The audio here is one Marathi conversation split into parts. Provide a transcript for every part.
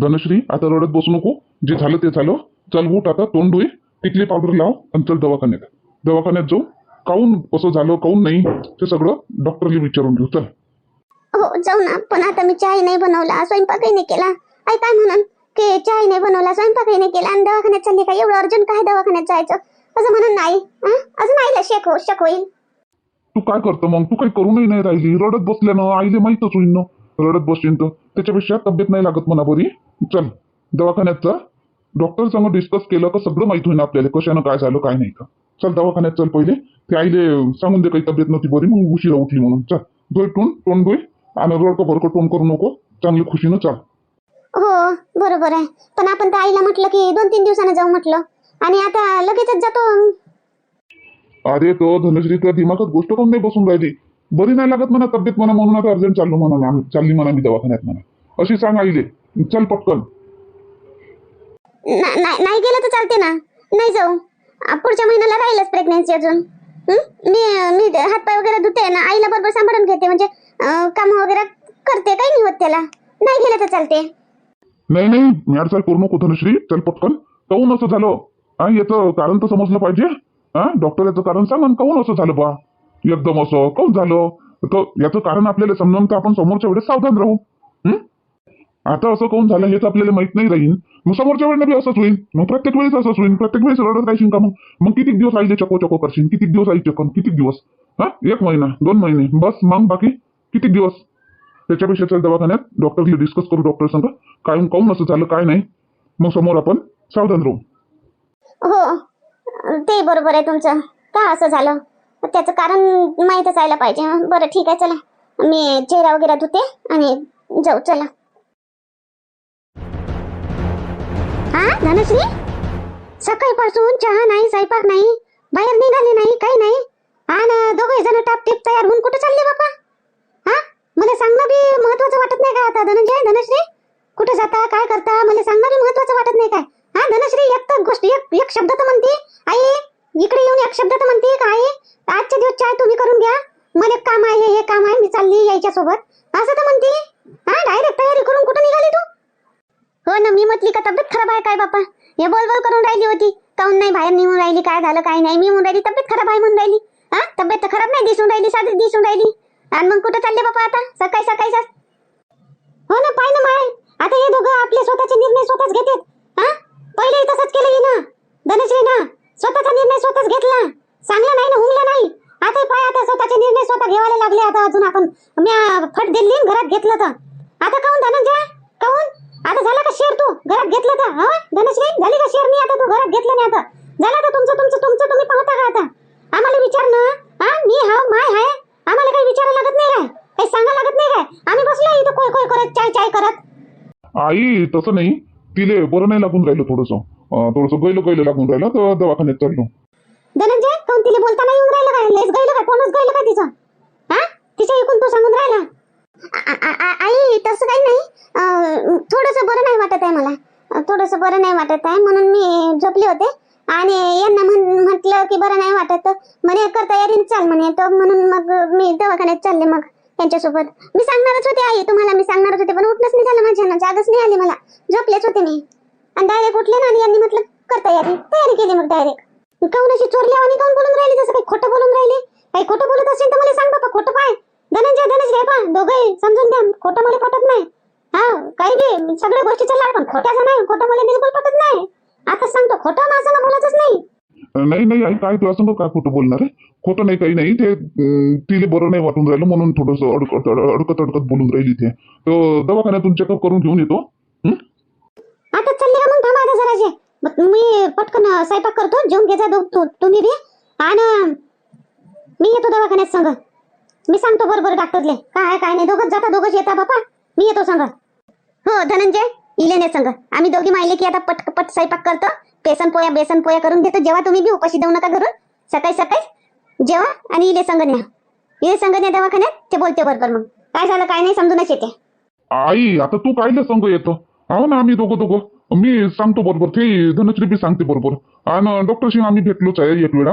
धनश्री आता रडत बसू नको. जे झालं ते झालं. चल उठ आता तोंड धुई. टिकली पावडर लाव आणि चल दवाखान्यात. दवाखान्यात जाऊ. काऊन कसं झालं काऊन नाही? ते सगळं डॉक्टरला विचारून घेऊ. चल. हो जाऊ ना. पण आता मी चहाही नाही बनवला. स्वयंपाकही नाही केला. आई काय म्हणन. की चहाही नाही बनवला स्वयंपाकही नाही केला. आणि दवाखान्यात चालली का? एवढं अर्जंट काय दवाखान्यात जायचं? असं म्हणून नाही? अजून आईला शेक हो शक होईल. तू काय करतो मग? तू काही करूनही नाही राहिली. रडत बसल्यानं आईले माहीतच होईन ना. रडत बसशील तर. त्याच्यापेक्षा तब्येत नाही लागत म्हणा बरी. चल दवाखान्यात जा. डॉक्टर संग डिस्कस केलं का सगळं माहीत होईन आपल्याला कशानं काय झालं काय नाही. का चल दवाखान्यात चल पहिले. ते आईले सांगून दे काही तब्येत नव्हती बरी मग उशिरा उठली म्हणून. चल धोय टोन तोंड धुई आणि रडकं भरकं टोन करू नको. चांगली खुशीनं चाल. हो बरोबर आहे. पण आपण तर आईला म्हटलं की दोन तीन दिवसानं जाऊ म्हटलं. आणि आता लगेचच जातो. अरे तो धनश्री तुला दिमागात गोष्ट पण नाही बसून राहिली? बरी नाही लागत म्हणा तब्येत म्हणा म्हणून आता अर्जंट चाललो म्हणा आम्ही चालली म्हणा मी दवाखान्यात म्हणा. अशी सांग आईले. चल पटकन. ना- नाही नाही गेलं तर चालते ना. नाही जाऊ. आ, पुढच्या महिन्याला राहीलच प्रेग्नेन्सी अजून. हं? मी मी हातपाय वगैरे धुते ना आईला बरोबर सांभाळून घेते म्हणजे काम वगैरे करते काही नाही होत त्याला. नाही गेलं तर चालते. नाही नाही म्याडचाल करू नको धनश्री चल पटकन. काऊन असं झालं? हा याचं कारण तर समजलं पाहिजे. हा डॉक्टर याचं कारण सांग आणि काऊन असं झालं बा? एकदम असं काऊन झालं? तर याचं कारण आपल्याला समजावून तर आपण समोरच्या वेळेस सावधान राहू? हम्म आता असं काऊन झालं हेच आपल्याला माहीत नाही राहील. मग समोरच्या वेळेला बी असंच होईल. मग प्रत्येक वेळेस असंच होईल. प्रत्येक वेळेस रडत राहशील का मग? मग किती दिवस आईले चको चको करशील? किती दिवस आई चकन? किती दिवस? हा? एक महिना दोन महिने. बस मग बाकी? किती दिवस? त्याच्यापेक्षा चल दवाखान्यात. डॉक्टरला डिस्कस करू डॉक्टर सांगा. काय काऊन असं झालं काय नाही. मग समोर आपण सावधान राहू. हो. ते बरोबर आहे तुमचं. का असं झालं? त्याचं कारण माहीत असायला पाहिजे. बरं ठीक आहे चला. मी चेहरा वगैरे धुते आणि जाऊ चला. हा धनश्री सकाळपासून चहा नाही स्वयंपाक नाही बाहेर निघाली नाही काही नाही. आणि दोघे जण टापटीप तयार होऊन कुठे चालले बापा हा? मला सांगणं बी महत्वाचं वाटत नाही का आता धनंजय धनश्री? कुठे जाता काय करता मला सांगणं बी महत्वाचं वाटत नाही काय? हा धनश्री एक तर गोष्ट एक एक शब्द तर म्हणते. आई इकडे येऊन एक शब्द तर म्हणते काय आजच्या दिवस चाय तुम्ही करून घ्या. मला काम आहे हे काम आहे मी चालली यायच्या सोबत असं तर म्हणते. हा डायरेक्ट तयारी करून कुठं निघाली तू? हो ना मी म्हटली का तब्येत खराब आहे काय बापा हे बोल बोल करून राहिली होती. काऊन नाही बाहेर निघून राहिली काय झालं काय नाही. मी म्हणून राहिली तब्येत खराब आहे म्हणून राहिली. हा तब्येत तर खराब नाही दिसून राहिली साधी दिसून राहिली. आणि मग कुठं चालले बापा आता? सकाळी सकाळी सा- हो ना पाय ना माय. आता हे दोघं आपले स्वतःचे निर्णय स्वतःच घेतात. हा? पहिले तसंच केलं ना धनश्री ना स्वतःचा निर्णय स्वतःच घेतला. चांगला नाही ना हुंगला नाही. आता पाय आता स्वतःचे निर्णय स्वतः घ्यायला लागले आता अजून आपण. मी फट दिली घरात घेतलं तर. आता काऊन धनंजय? काऊन आता झाला का शेअर तू? घरात घेतलं तर. हा? धनश्री झाली का शेअर मी आता तू घरात घेतलं नाही आता. झालं तर तुमचं तुमचं तुमचं तुम्ही पाहता का आता? आम्हाला विचार ना. हा? मी हा माय हाय? आम्हाला काही विचारायला लागत नाही काय? काही सांगा लागत नाही काय? आम्ही बसलो इथं कोय कोय करत चाय चाय करत. आई तसं नाही. तिले बरं नाही लागून राहिलं थोडंसं. थोडस गैल गैल लागून राहिलं तर दवाखान्यात चाललो. धनंजय कोण तिला बोलताना येऊन राहिलं काय लेस गैल काय कोणच गैल का तिचं? हा? तिच्या ऐकून तू सांगून राहिला. आई तसं काही नाही. थोडस बरं नाही वाटत आहे मला. थोडस बरं नाही वाटत आहे. म्हणून मी झोपले होते. आणि यांना म्हटलं की बरं नाही वाटत. म्हणे करता तयारीने चाल म्हणे. तर म्हणून मग मी दवाखान्यात चालले मग त्यांच्यासोबत मी सांगणारच होते आई. तुम्हाला मी सांगणारच होते पण उठणंच नाही झालं माझ्या. जागच नाही आली मला. झोपलेच होते मी. आणि डायरेक्ट उठले ना आणि यांनी म्हटलं कर तयारी तयारी केली मग डायरेक्ट काऊन अशी चोरल्या आणि काऊन बोलून राहिली? जसं काही खोटं बोलून राहिले? काही खोटं बोलत असेल तर मला सांग बाबा खोटं पाय. धनंजय धनंजय पा दोघे समजून द्या खोटं मला पटत नाही. हा काही बी सगळ्या गोष्टी लाड पण खोट्याचं नाही. खोटं मला बिलकुल पटत नाही. आता सांगतो खोटं माझं बोलायचंच नाही. नाही नाही आई काय तुला सांगू काय खोटं बोलणार आहे? खोटं नाही काही नाही. ते अं, तिले बरं नाही वाटून राहिलं म्हणून थोडस अडकत अडकत बोलून राहिली ते. तो दवाखान्यातून चेकअप करून घेऊन येतो. आता चालले का मग थांबा आता जराशे. मग मी पटकन स्वयंपाक करतो जेवून घे जा तुम्ही बी. आणि मी येतो दवाखान्यात संग. मी सांगतो बरोबर डॉक्टरले. काय काय नाही. दोघंच जाता दोघंच येता बापा. मी येतो संग. हो धनंजय इले नाही संग. आम्ही दोघी माहिले की आता पट पट स्वयंपाक करतो. बेसन पोया बेसन पोया करून देतो. जेव्हा तुम्ही बी उपाशी देऊ नका घरून. सकाळी सकाळी. जेव्हा आणि इले संग न्या. इले संग न्या दवाखान्यात. ते बोलते बरोबर मग. काय झालं काय नाही समजूनच येते. आई आता तू काय संग येतो? हो ना आम्ही दोघं दोघं. मी सांगतो बरोबर ते धनश्री बी सांगते बरोबर. आणि डॉक्टरशी आम्ही भेटलोच आहे एक वेळा.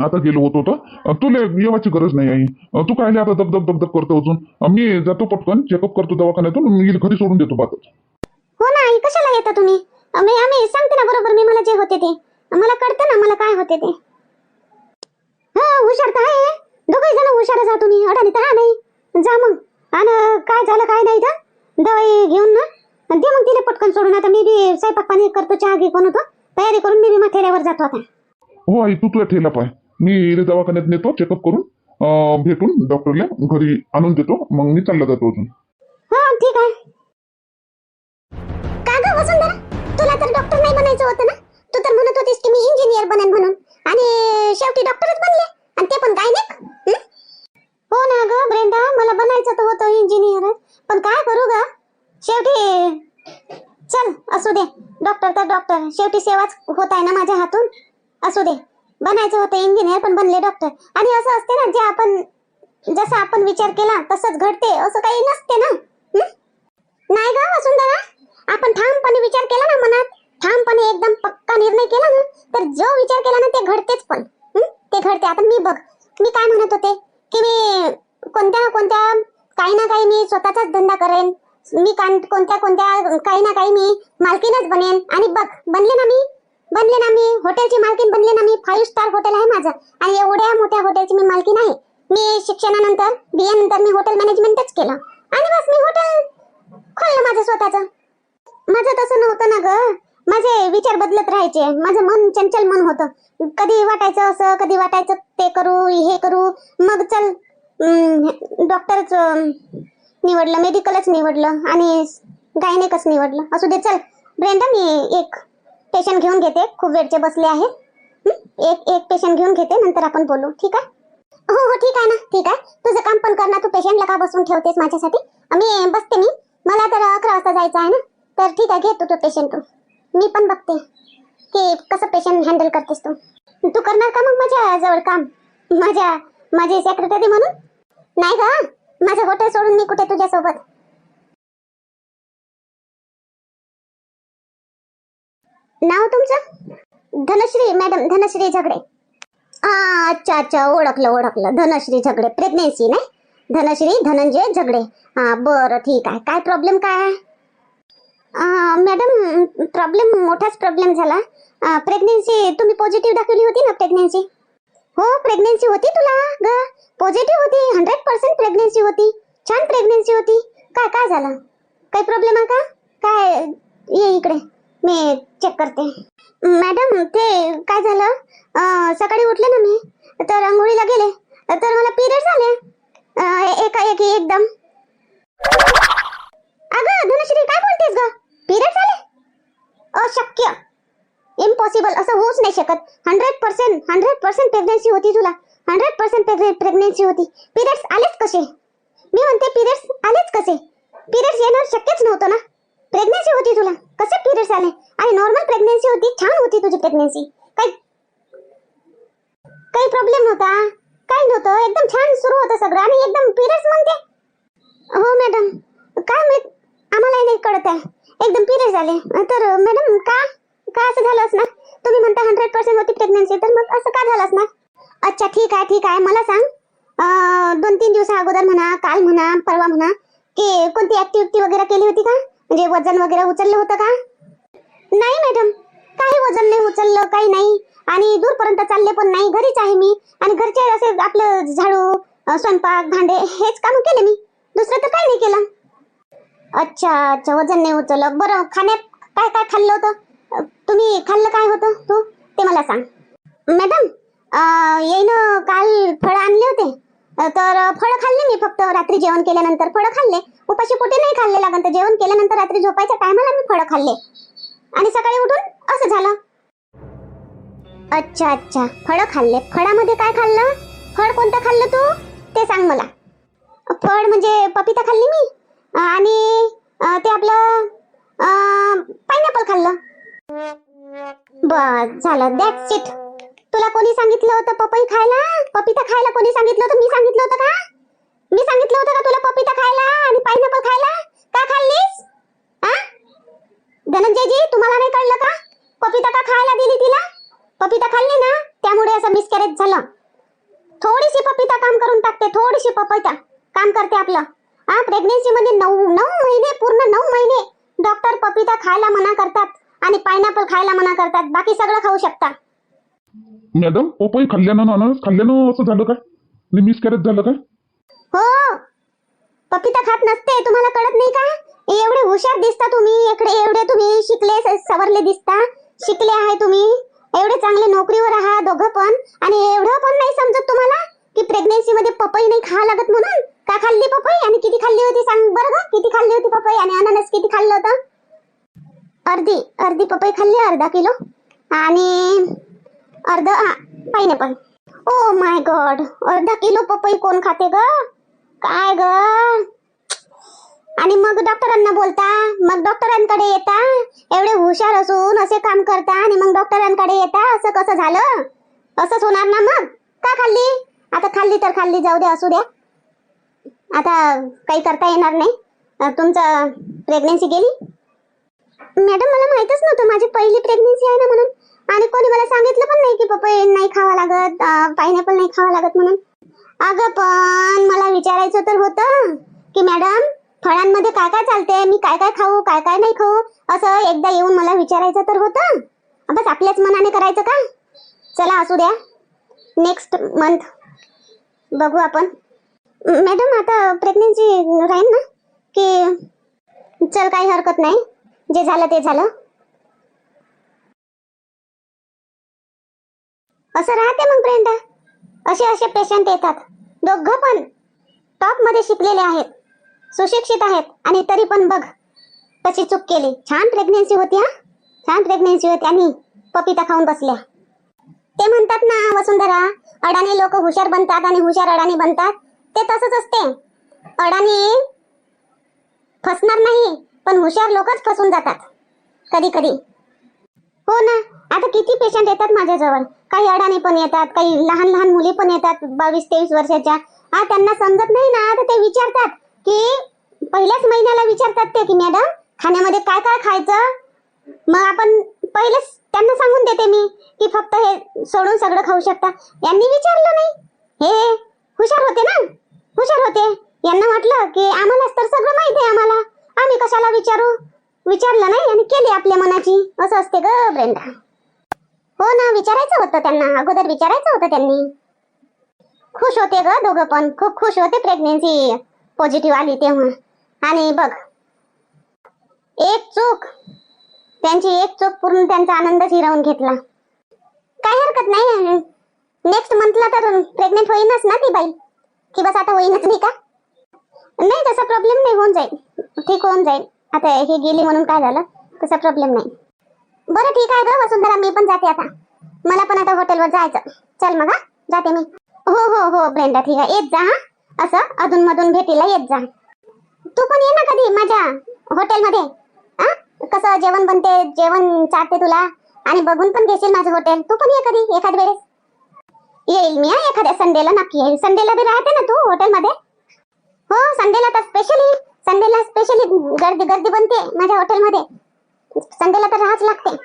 आता गेलो होतो तर. तुला येवाची गरज नाही आई. तू काय आता दब दब दब करतो अजून? मी जातो पटकन चेकअप करतो दवाखान्यातून मी घरी सोडून देतो बातच. हो ना आई कशाला येता तुम्ही? मी आम्ही सांगते ना बरोबर मी मला जे होते ते. मला कळतं ना मला काय होते ते. हा हुशार तर आहे. दोघे जण हुशार जा तुम्ही. अडाणी तर हा नाही. जा मग. आणि काय झालं काय नाही तर दवाई घेऊन ना. आणि दे मग तिला पटकन सोडून. आता मी बी स्वयंपाक पाणी करतो चहा घे कोण होतो? तयारी करून मी बी मथेऱ्यावर जातो आता. हो आई तू तुला ठेला पाय. मी इथे दवाखान्यात नेतो चेकअप करून अं, भेटून डॉक्टरला घरी आणून देतो. मग मी चालला जातो अजून. हा ठीक आहे. का ग वसुंधरा? तुला तर डॉक्टर नाही बनायचं होतं ना? तू तर म्हणत होतीस की मी इंजिनियर बनेन म्हणून. आणि शेवटी डॉक्टरच बनले. आणि ते पण काय नाही हो? ना ग ब्रेंडा मला बनायचं तर होतं इंजिनियर पण काय करू ग? शेवटी चल असू दे. डॉक्टर तर डॉक्टर शेवटी सेवाच होत आहे ना माझ्या हातून? असू दे. बनायचं होतं इंजिनियर पण बनले डॉक्टर आणि असं असते ना जे आपण जसं आपण विचार केला तसंच घडते. असं काही नसते ना. नाही ग वसुंधरा. आपण ठामपणे विचार केला ना मनात ठामपणे एकदम पक्का निर्णय केला ना तर जो विचार केला ना ते घडतेच पण. ते घडते. आता मी बघ मी काय म्हणत होते? की मी कोणत्या ना कोणत्या काही ना काही मी स्वतःचाच धंदा करेन. मी कान- कोणत्या कोणत्या काही ना काही मी मालकीनच बनेन. आणि बघ बनले ना मी? बनले ना मी? हॉटेलची मालकीन बनले ना मी? फाईव्ह स्टार हॉटेल आहे माझं. आणि एवढ्या मोठ्या हॉटेलची मी मालकीन आहे. मी शिक्षणानंतर बीए नंतर मी हॉटेल मॅनेजमेंटच केलं. आणि बस मी हॉटेल खोललं माझं स्वतःचं. माझं तसं नव्हतं ना ग. माझे विचार बदलत राहायचे. माझं मन चंचल मन होतं. कधी वाटायचं असं कधी वाटायचं ते करू हे करू. मग चल डॉक्टरच निवडलं मेडिकलच निवडलं आणि गायनेकच निवडलं. असू दे चल. ब्रेंडा मी एक पेशंट घेऊन घेते. खूप वेळचे बसले आहे एक एक पेशंट घेऊन घेते नंतर आपण बोलू. ठीक आहे? हो हो ठीक आहे ना. ठीक आहे. तुझं काम पण कर ना. तू पेशंटला का बसून ठेवतेस माझ्यासाठी? मी बसते मी. मला तर अकरा वाजता जायचं आहे ना. तर ठीक आहे घे तू तो पेशंट तू. मी पण बघते की कसं पेशंट हँडल करतेस तू. तू करणार का मग माझ्या जवळ काम? माझ्या माझी सेक्रेटरी म्हणून? नाही का माझं हॉटेल सोडून मी कुठे तुझ्यासोबत? नाव तुमचं? धनश्री मॅडम धनश्री झगडे. अच्छा अच्छा ओळखलं ओळखलं. धनश्री झगडे प्रेग्नेन्सी नाही? धनश्री धनंजय झगडे. हा बरं ठीक आहे. काय प्रॉब्लेम काय आहे? मॅडम प्रॉब्लेम मोठाच प्रॉब्लेम झाला. प्रेग्नेन्सी तुम्ही पॉझिटिव्ह दाखवली होती ना प्रेग्नेन्सी हो प्रेग्नेन्सी होती तुला? ग पॉझिटिव्ह होती हंड्रेड पर्सेंट प्रेग्नेन्सी होती. छान प्रेग्नेन्सी होती. काय काय झालं? काही प्रॉब्लेम आहे का? काय ये इकडे. मी चेक करते. मॅडम ते काय झालं? सकाळी उठले ना मी तर आंघोळीला गेले. तर मला पिरियड झाले. अं, एकाएकी एकदम. अगं धनश्री काय बोलतेस ग? पिरियड झाले? अशक्य. इम्पॉसिबल असं होऊच नाही शकत. Hundred percent hundred percent pregnancy होती तुला. हंड्रेड पर्सेंट प्रेग्नेन्सी होती. पिरियड्स आलेच कसे? मी म्हणते पिरियड्स आलेच कसे? पिरियड्स येणं शक्यच नव्हतं ना. प्रेग्नेन्सी होती तुला. कसे पिरियड्स आले? आणि नॉर्मल प्रेग्नेन्सी होती छान होती तुझी प्रेग्नेन्सी काही काही प्रॉब्लेम नव्हता? काही नव्हतं. एकदम छान सुरू होतं सगळं. आणि एकदम पिरियड्स म्हणते. हो मॅडम काय माहीत? आम्हालाही नाही कळत आहे एकदम पिरियड्स आले. तर मॅडम का? का असं झालं असणार? तुम्ही म्हणता हंड्रेड पर्सेंट होती प्रेग्नेन्सी तर मग असं का झालं असणार? अच्छा ठीक आहे ठीक आहे. मला सांग. दोन तीन दिवसा अगोदर म्हणा काल म्हणा परवा म्हणा की कोणती ऍक्टिव्हिटी वगैरे केली होती का? म्हणजे वजन वगैरे उचललं होतं का? नाही मॅडम काही वजन नाही उचललं काही नाही. आणि दूरपर्यंत चालले पण नाही. घरीच आहे मी. आणि घरचे असे आपलं झाडू स्वयंपाक भांडे हेच काम केले मी. दुसरं तर काही नाही केलं. अच्छा अच्छा वजन नाही उचललं. बरं खाण्यात काय काय खाल्लं होतं? तुम्ही खाल्लं काय होतं? तू? ते मला सांग. मॅडम येईन काल फळं आणले होते. तर फळं खाल्ले मी फक्त. रात्री जेवण केल्यानंतर फळं खाल्ले. उपाशी पोटी नाही खाल्ले लागन तर जेवण केल्यानंतर रात्री झोपायच्या टायमाला मी फळं खाल्ले. आणि सकाळी उठून असं झालं. अच्छा अच्छा. फळं खाल्ले. फळामध्ये काय खाल्लं? फळ कोणतं खाल्लं तू? ते सांग मला. फळ म्हणजे पपिता खाल्ली मी. आणि ते आपलं पायनॅपल खाल्लं. बस झालं. दॅट्स इट तुला कोणी सांगितलं होतं पपई खायला? पपिता खायला कोणी सांगितलं होतं? मी सांगितलं होतं का? मी सांगितलं होतं का तुला पपिता खायला आणि पायनॅपल खायला? का खाल्लीस? हा धनंजयजी तुम्हाला नाही कळलं का? पपिता का खायला दिली तिला? पपिता खाल्ली ना? त्यामुळे असं मिसकॅरेज झालं. थोडीशी पपिता काम करून टाकते थोडीशी पपिता काम करते आपलं. हा प्रेग्नेन्सी मध्ये नऊ नऊ महिने पूर्ण नऊ महिने डॉक्टर पपिता खायला मना करतात. आणि पायनॅपल खायला मना करतात. बाकी सगळं खाऊ शकता. मॅडम पपई खाल्ल्यानं अननस खाल्ल्यानं असं झालं काय? मिस कॅरेज झालं काय? हो. पपिता खात नसते. तुम्हाला कळत नाही का? एवढे हुशार दिसता तुम्ही. इकडे एवढे तुम्ही शिकले सवरले दिसता. शिकले आहे तुम्ही. एवढे चांगले नोकरीवर आहात दोघं पण. आणि एवढं पण नाही समजत तुम्हाला की प्रेग्नेन्सी मध्ये पपई नाही खावं लागत म्हणून? का खाल्ली पपई? आणि किती खाल्ली होती सांग बरं किती खाल्ली होती पपई? आणि अननस किती खाल्लं होतं? अर्धी अर्धी पपई खाल्ली अर्धा किलो. आणि अर्ध पायनॅपल ओ माय गॉड अर्धा किलो पपई कोण खाते ग? काय ग? आणि मग डॉक्टरांना बोलता मग डॉक्टरांकडे येता एवढे हुशार असून असे काम करता आणि मग डॉक्टरांकडे येता असं कसं झालं? असंच होणार ना मग? का खाल्ली? आता खाल्ली तर खाल्ली जाऊ द्या असू द्या. आता काही करता येणार नाही. तुमचं प्रेग्नेन्सी गेली? मॅडम मला माहितच नव्हतं. माझी पहिली प्रेग्नेन्सी आहे ना म्हणून. आणि कोणी मला सांगितलं पण नाही की पपई नाही खावा लागत. पायनॅपल नाही खावा लागत म्हणून. अगं पण मला विचारायचं तर होतं की मॅडम फळांमध्ये काय काय चालते? मी काय काय खाऊ काय काय नाही खाऊ? असं एकदा येऊन मला विचारायचं तर होतं. बस आपल्याच मनाने करायचं का? चला असू द्या. नेक्स्ट मंथ बघू आपण. मॅडम आता प्रेग्नेन्सी राहील ना? की चल काही हरकत नाही. जे झालं ते झालं. असं राहते मग ब्रेंडा असे असे पेशंट येतात. दोघं पण टॉपमध्ये शिकलेले आहेत. सुशिक्षित आहेत. आणि तरी पण बघ कशी चूक केली. छान प्रेग्नेन्सी होती हा. छान प्रेग्नेन्सी होती. आणि पपिता खाऊन बसल्या. ते म्हणतात ना वसुंधरा अडाणी लोक हुशार बनतात आणि हुशार अडाणी बनतात. ते तसंच असते. अडाणी फसणार नाही. पण हुशार लोकच फसून जातात. कधी कधी. हो ना आता किती पेशंट येतात माझ्याजवळ. काही अडाणी पण येतात काही लहान लहान मुली पण येतात बावीस तेवीस वर्षाच्या. हा त्यांना समजत नाही ना तर ते विचारतात की पहिल्याच महिन्याला विचारतात ते की मॅडम खाण्यामध्ये काय काय खायचं? मग आपण पहिलेच त्यांना सांगून देते मी की फक्त हे सोडून सगळं खाऊ शकता. यांनी विचारलं नाही. हे हुशार होते ना? हुशार होते. यांना म्हटलं की आम्हालाच तर सगळं माहीत आहे आम्हाला. आम्ही कशाला विचारू? विचारलं नाही आणि केली आपल्या मनाची. असं असते ग ब्रेंडा. हो ना विचारायचं होतं त्यांना. अगोदर विचारायचं होतं त्यांनी. खुश होते ग दोघं पण. खूप खुश होते प्रेग्नेन्सी पॉझिटिव्ह आली तेव्हा. आणि बघ एक चूक. त्यांची एक चूक पूर्ण त्यांचा आनंदच हिरावून घेतला. काही हरकत नाही नेक्स्ट मंथला तर प्रेग्नेंट होईनच ना ती बाई. की बस आता होईनच नाही का? नाही तसा प्रॉब्लेम नाही होऊन जाईल. ठीक होऊन जाईल. आता हे गेली म्हणून काय झालं? तसा प्रॉब्लेम नाही. बरं ठीक आहे ग वसुंधरा मी पण जाते आता. मला पण आता हॉटेलवर जायचं. चल मग हा. जाते मी. हो हो हो ब्रेंडा ठीक आहे. येत जा हा. असं अधून मधून भेटीला येत जा. तू पण ये ना कधी माझ्या हॉटेलमध्ये हा कसं जेवण बनते जेवण चाटते तुला. आणि बघून पण घेशील माझं हॉटेल तू पण ये कधी एखाद वेळेस. येईल मी एखाद्या संडेला नक्की येईल. संडेला बी राहते ना तू हॉटेलमध्ये हो संडेला तर स्पेशली संडेला स्पेशली गर्दी गर्दी बनते माझ्या हॉटेलमध्ये संडेला तर राहाच लागते.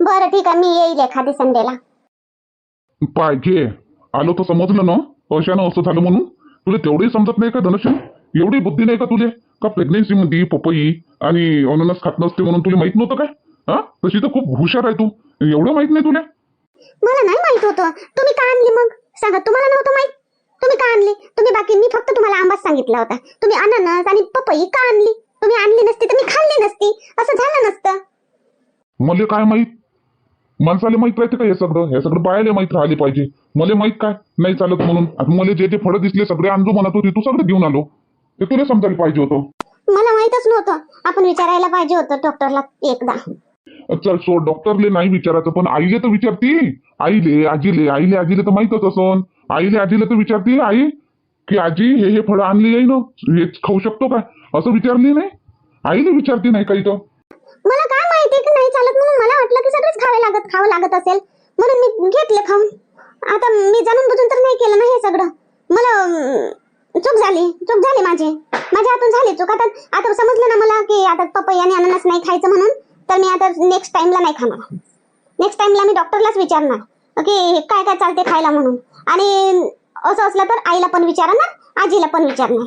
बरं ठीक आहे मी येईल एखादी संडेला. पाहिजे आलो तर समजलं ना? अशानं असं झालं म्हणून? तुला तेवढंही समजत नाही का धनश्री एवढी बुद्धी नाही का तुले का प्रेग्नेन्सी मध्ये पपई आणि अननस खात नसते म्हणून तुला माहीत नव्हतं काय? हा? तशी तर खूप हुशार आहे तू. एवढं माहीत नाही तुला? मला नाही माहीत होतं. तुम्ही का आणली मग? सांगा तुम्हाला नव्हतं माहीत? तुम्ही का आणली? तुम्ही बाकी मी फक्त तुम्हाला आंबाच सांगितला होता. तुम्ही अननस आणि पपई का आणली? तुम्ही आणली नसती तर मी खाल्ली नसती. असं झालं नसतं. मला काय माहीत? माणसाला माहीत राहते का हे सगळं? हे सगळं बायाला माहीत राहिले पाहिजे. मला माहीत काय? नाही चालत म्हणून. आता मला जे जे फळं दिसले सगळे आणजो म्हणत होती तू सगळं घेऊन आलो. ते तुला समजायला पाहिजे होतं. मला माहितच नव्हतं. आपण विचारायला पाहिजे होतं डॉक्टरला एकदा. चल सो डॉक्टरले नाही विचारायचं पण आईले तर विचारती. आईले आजीले आईले आजीले तर माहीतच असन. आईने आजीला तर विचारतील आई की आजी हे हे फळं आणली आहे ना? हे खाऊ शकतो का? असं विचारली नाही? आईने विचारती नाही काही तर. मला काय माहिती की नाही चालत? म्हणून मला वाटलं की सगळंच खावे लागत खावं लागत असेल. म्हणून मी घेतलं खाऊन. आता मी जाणून बुजून तर नाही केलं ना हे सगळं. मला चूक झाली. चूक झाली माझी. माझ्या हातून झाली चूक. आता आता समजलं ना मला की आता पपई आणि अननस नाही खायचं म्हणून तर मी आता नेक्स्ट टाइमला नाही खाणार. नेक्स्ट टाइमला मी डॉक्टरलाच विचारणार की काय काय चालते खायला म्हणून. आणि असं असलं तर आईला पण विचारणार आजीला पण विचारणार.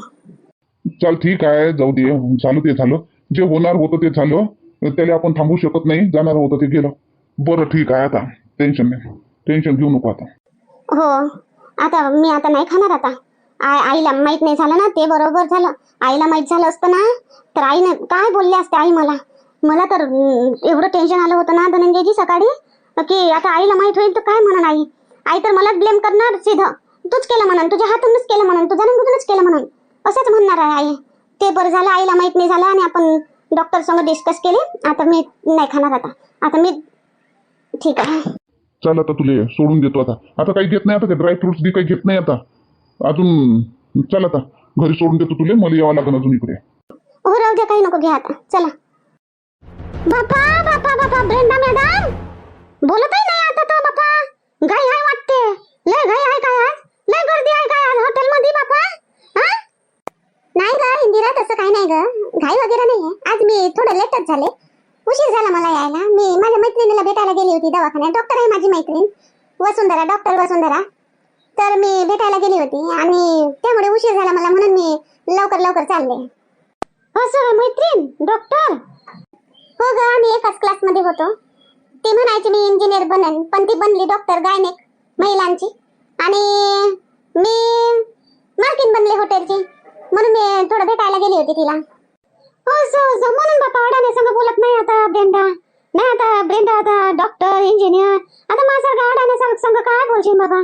चल ठीक आहे जाऊ दे झालं ते झालं. जे होणार होतं ते झालं. त्याला आपण थांबवू शकत नाही जाणार होतं ते गेलं. बरं ठीक आहे आता टेन्शन नाही. टेन्शन घेऊ नको आता. हो आता मी आता नाही खाणार आता. आई आईला माहीत नाही झालं ना ते बरोबर झालं. आईला माहीत झालं असतं ना तर आईनं काय बोलले असते आई मला? मला तर एवढं टेन्शन आलं होतं ना धनंजयजी सकाळी की आता आईला माहीत होईल तर काय म्हणून आई? आई तर मलाच ब्लेम करणार सीधं. तूच केलं म्हणून तुझ्या हातूनच केलं म्हणून तुझ्या नंबूनच केलं म्हणून. असंच म्हणणार आहे आई. ते बरं झालं आईला माहीत नाही झालं आणि आपण डॉक्टर संग डिस्कस केले. आता मी नाही खाणार आता. आता मी ठीक आहे. चल आता तुले सोडून देतो आता. आता काही घेत नाही आता ते ड्रायफ्रुट्स बी काही घेत नाही आता. अजून चल आता. घरी सोडून देतो तुले मला यावं लागेल अजून इकडे. हो राहू द्या काही नको घ्या आता. चला. बापा बापा बापा ब्रेंडा मॅडम. बोलतही नाही आता तो बापा. घाई आहे वाटते. लय घाई आहे काय आज? लय गर्दी आहे काय आज हॉटेल मध्ये बापा नाही ग इंदिरा तसं काही नाही ग. घाई वगैरे नाही आज मी थोडं लेटच झाले. उशीर झाला मला यायला. मी माझ्या मैत्रिणीला भेटायला गेली होती दवाखान्यात. डॉक्टर आहे माझी मैत्रीण. वसुंधरा डॉक्टर वसुंधरा. तर मी भेटायला गेली होती आणि त्यामुळे उशीर झाला मला म्हणून मी लवकर लवकर चालले. हो सर मैत्रीण डॉक्टर हो ग आम्ही एकाच क्लासमध्ये होतो. ती म्हणायची मी इंजिनियर बनेन. पण ती बनली डॉक्टर गायनेक महिलांची. आणि मी मालकीन बनले हॉटेलची म्हणून मी थोडं भेटायला गेली होती तिला. हो सो सो म्हणून बापा अडाने संग बोलत नाही आता ब्रेंडा. नाही आता ब्रेंडा आता डॉक्टर इंजिनियर आता माझ्यासारखा अडाने संग संग काय बोलशील बाबा?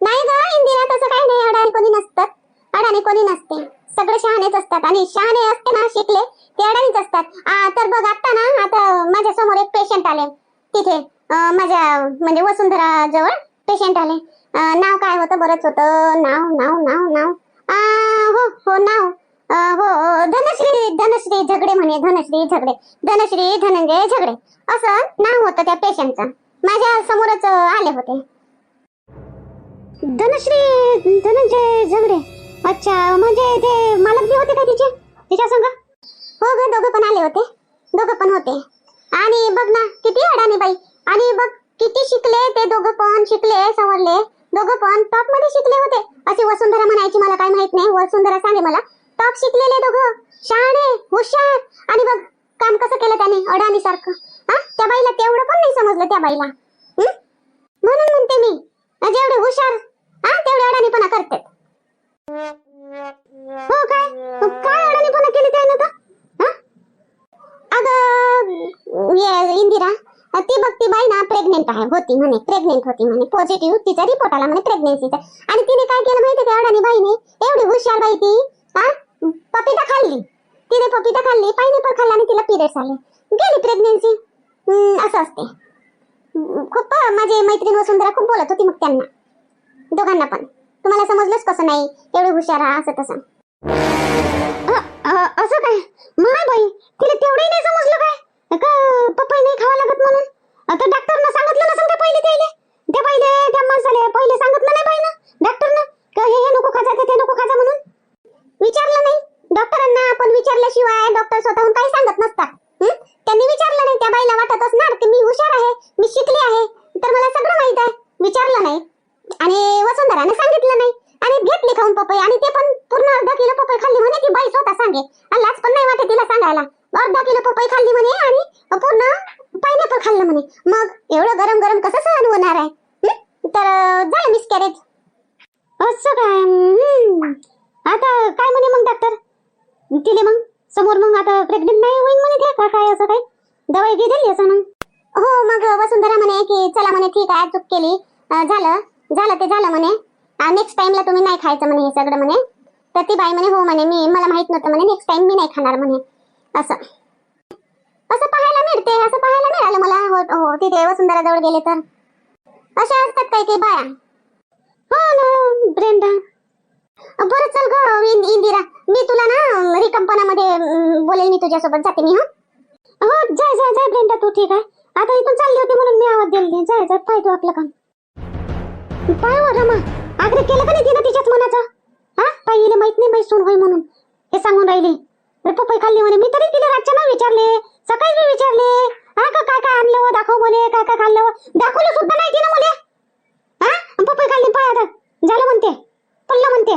नाही ग इंदिरा तसं काही नाही. अडाने कोणी नसतात. अडाणी कोणी नसते. सगळे शहाणेच असतात. आणि शहाणे असते ना शिकले ते अडाणीच असतात. तर बघ आता ना आता माझ्यासमोर एक पेशंट आले. तिथे माझ्या म्हणजे वसुंधरा जवळ पेशंट आले नाव काय होतं? बरंच होतं. नाव नाव नाव नाव. हो हो नाव. हो धनश्री धनश्री झगडे म्हणे धनश्री झगडे. धनश्री धनंजय झगडे. असं नाव होतं त्या पेशंटचं माझ्या समोरच आले होते. धनश्री धनंजय झगडे. अच्छा म्हणजे ते मालक बी होते का तिचे? तिच्या संग? हो ग दोघं पण आले होते. दोघं पण होते. आणि बघ ना किती अडाणी बाई. आणि बघ किती शिकले ते दोघं पण शिकले सवरले दोघं पण टॉपमध्ये शिकले होते. असे वसुंधरा म्हणायची मला काय माहीत नाही. वसुंधरा सांगे मला. टॉप शिकलेले दोघं. शहाणे हुशार. आणि बघ काम कसं केलं त्याने? अडाणी सारखं हा? त्या बाईला तेवढं पण नाही समजलं त्या बाईला. म्हणून म्हणते मी. जेवढे हुशार हा तेवढे अडाणीपणा करतात. हो काय? काय अडाणीपणा केली त्याने तर अगं इंदिरा ती बघ ती बाई ना प्रेग्नेंट आहे होती म्हणे प्रेग्नेंट होती म्हणे पॉझिटिव्ह तिचा रिपोर्ट आला म्हणे प्रेग्नेन्सीचा आणि तिने काय केलं माहिती का अडाणी बाईने? एवढी हुशार बाई ती हा? पपिता खाल्ली. तिने पपिता खाल्ली पायनॅपल खाल्ला आणि तिला पिरियड्स आले. गेली प्रेग्नेन्सी असं असते. खूप माझी मैत्रीण वसुंधरा खूप बोलत होती मग त्यांना. दोघांना पण. तुम्हाला समजलंच कसं नाही एवढी हुशार असं तसं. असं काय? माय बाई तिला तेवढंही नाही समजलं काय? का पपई नाही खावा लागत म्हणून? आता डॉक्टरनं सांगितलं नसेल का पहिले त्याले? त्या पहिले त्या माणसाले पहिले सांगितलं नाही बाई ना डॉक्टरनं का हे हे नको खाजा ते नको खाजा म्हणून? विचारलं नाही. डॉक्टरांना आपण विचारल्याशिवाय डॉक्टर स्वतःहून काही सांगत नसतात. त्यांनी विचारलं नाही त्या बाईला वाटत असणार की मी हुशार आहे मी शिकली आहे. तर मला सगळं माहीत आहे. विचारलं नाही. आणि वसुंधराने सांगितलं नाही. आणि घेतली खाऊन पपई. आणि ते पण पूर्ण अर्धा किलो पपई खाल्ली म्हणे ती बाई स्वतः सांगे. आणि लाच पण नाही वाटत तिला सांगायला. अर्धा किलो पपई खाल्ली म्हणे आणि पूर्ण पायनॅपल खाल्लं म्हणे. मग एवढं गरम गरम कसं सहन होणार आहे? तर झालं मिसकॅरेज असं काय? आता काय म्हणे मग डॉक्टर तिले मग? समोर मग आता प्रेग्नेंट नाही होईल म्हणे ते? का काय असं काय दवाई घेतली दिली असं मग? हो मग वसुंधरा म्हणे की चला म्हणे ठीक आहे चूक केली. झालं. झालं ते झालं म्हणे. नेक्स्ट टाइमला तुम्ही नाही खायचं म्हणे हे सगळं म्हणे. तर ती बाई म्हणे हो म्हणे मी मला माहीत नव्हतं म्हणे नेक्स्ट टाइम मी नाही खाणार म्हणे. असं. असं पाहायला मिळते असं पाहायला मिळालं मला. हो हो तिथे वसुंधराजवळ गेले तर. अशा असतात काही काही बाया. हो ना ब्रेंडा. बरं चल ग इंदिरा. मी तुला ना रिकंपनामध्ये बोलेल मी तुझ्यासोबत. जाते मी हा. हो जाय जाय जाय ब्रेंडा तू ठीक आहे. आता इथून चालली होती म्हणून मी आवाज दिली जाय जाय पाय तू आपलं काम. पाय वर रमा. आग्रह केलं का नाही तिनं तिच्याच मनाचं? हा? पाय माहीत नाही बाई सोन होय म्हणून. हे सांगून राहिली. पपई खाल्ली म्हणे. मी तरी तिला रातच्या ना विचारले. सकाळी मी विचारले. हा का काय काय आणलं दाखव म्हणे. काय काय खाल्लं दाखवलं सुद्धा नाही तिनं म्हणे. हा? पपई खाल्ली पाय आता. झालं म्हणते. पडलं म्हणते.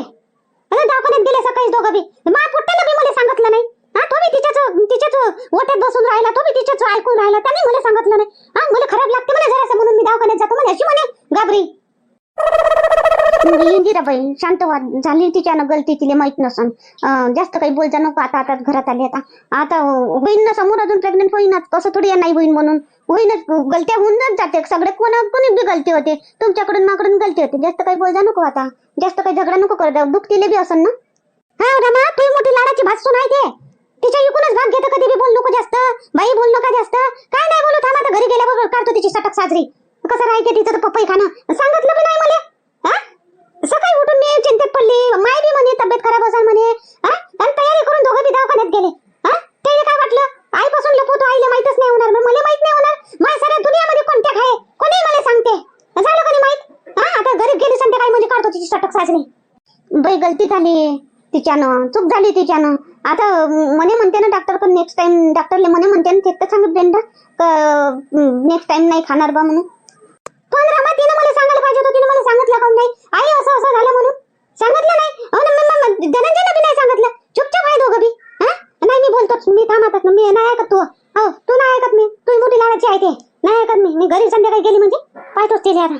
दाखवण्यात दवाखान्यात गेले सकाळी दोघं बी. मा पुट्ट्याला बी मला सांगितलं नाही. हा? तो बी तिच्याच तिच्याच ओट्यात बसून राहिला. तो बी ऐकून राहिला. त्याने मला सांगितलं नाही हा मला खराब लागते म्हणे जरासं म्हणून मी दवाखान्यात जातो म्हणे अशी म्हणे घाबरी इंदिराबाई शांत व्हा. झाली तिच्यानं गलती तिला माहीत नसन. जास्त काही बोलता नको. आता आता घरात आली आता. आता होईन ना समोर अजून प्रेग्नेंट होईनच. कसं थोडी नाही होईन म्हणून. होईनच. गलत्या होऊनच जाते. सगळे कोणा कोणी बी गलती होते. तुमच्याकडून माकडून गलती होते. जास्त काही बोलता नको आता. जास्त काही झगडा नको करत दुःख तिले बी असन ना. हा रमा तू मोठी लाडाची भात सुनाय ते. तिच्या इकूनच भाग घेतं कधी बी. बोल नको जास्त. बाई बोल नका जास्त. काय नाही बोलू थांब आता घरी गेल्याबरोबर काढतो तिची सटक साजरी. कसं राहते तिचं तर पपई खाणं. सांगितलं पण नाही मला. हा? सकाळी उठून मी चिंतेत पडली. माय बी म्हणे तब्येत खराब असेल म्हणे. आणि तयारी करून दोघं बी दवाखान्यात गेले. हा काय वाटलं? आईपासून लपवतो आईला माहितच नाही होणार. मला माहीत नाही होणार. माझ्या साऱ्या दुनियामध्ये कोणत्या आहे? कोणी मला सांगते. झालं कोणी माहीत? हा आता घरी गेली संध्याकाळी म्हणजे काढतो तिची सटक साजरी बाई गलती झाली. तिच्यानं चूक झाली तिच्यानं. आता म्हणे म्हणते ना डॉक्टर पण नेक्स्ट टाइम डॉक्टरले म्हणे म्हणते ना ते तर सांगत नेक्स्ट टाइम नाही खाणार बा म्हणून. पण रामा तिनं पाहिजे होतं तिनं मला सांगितलं काऊन नाही. आई असं असं झालं म्हणून. सांगितलं नाही? अहो ना मम्मा धनंजयला बी नाही सांगितलं. चुपचाप आहे दोघं बी. हा? नाही मी बोलतो मी थांबतच मी नाही ऐकत तू. हो तू नाही ऐकत मी. तू मोठी लाडाची आहे ते. नाही ऐकत मी. मी घरी संध्याकाळी गेली म्हणजे? पाहतोच ते आता.